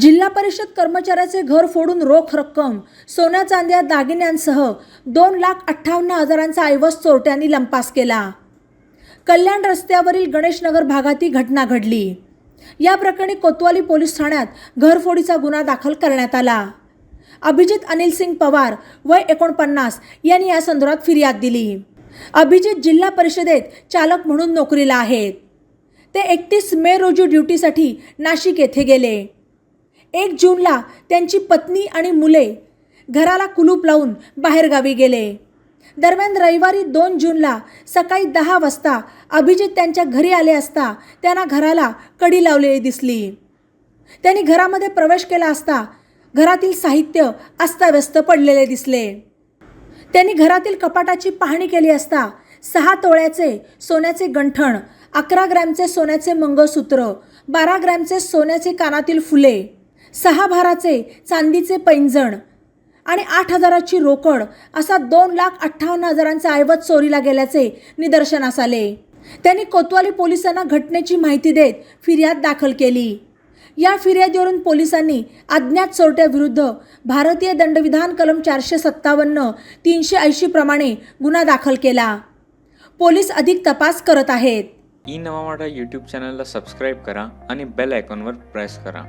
जिल्हा परिषद कर्मचाऱ्याचे घर फोडून रोख रक्कम सोन्या चांद्या दागिन्यांसह दोन लाख अठ्ठावन्न हजारांचा ऐवज चोरट्यांनी लंपास केला. कल्याण रस्त्यावरील गणेशनगर भागात ही घटना घडली. या प्रकरणी कोतवाली पोलीस ठाण्यात घरफोडीचा गुन्हा दाखल करण्यात आला. अभिजित अनिल सिंग पवार वय एकोणपन्नास यांनी या संदर्भात फिर्याद दिली. अभिजित जिल्हा परिषदेत चालक म्हणून नोकरीला आहेत. ते एकतीस मे रोजी ड्युटीसाठी नाशिक येथे गेले. एक जूनला त्यांची पत्नी आणि मुले घराला कुलूप लावून बाहेरगावी गेले. दरम्यान रविवारी दोन जूनला सकाळी दहा वाजता अभिजित त्यांच्या घरी आले असता त्यांना घराला कडी लावलेली दिसली. त्यांनी घरामध्ये प्रवेश केला असता घरातील साहित्य अस्ताव्यस्त पडलेले दिसले. त्यांनी घरातील कपाटाची पाहणी केली असता सहा तोळ्याचे सोन्याचे गंठण अकरा ग्रॅमचे सोन्याचे मंगळसूत्र बारा ग्रॅमचे सोन्याचे कानातील फुले सहा भाराचे चांदीचे पैंजण आणि आठ हजाराची रोकड असा दोन लाख अठ्ठावन्न हजारांचा ऐवज चोरीला गेल्याचे निदर्शनास आले. त्यांनी कोतवाली पोलिसांना घटनेची माहिती देत फिर्याद दाखल केली. या फिर्यादीवरून पोलिसांनी अज्ञात चोरट्याविरुद्ध भारतीय दंडविधान कलम चारशे सत्तावन्न तीनशे ऐंशी प्रमाणे गुन्हा दाखल केला. पोलीस अधिक तपास करत आहेत. ई नवा यूट्यूब चॅनलला सबस्क्राईब करा आणि बेल आयकॉनवर प्रेस करा.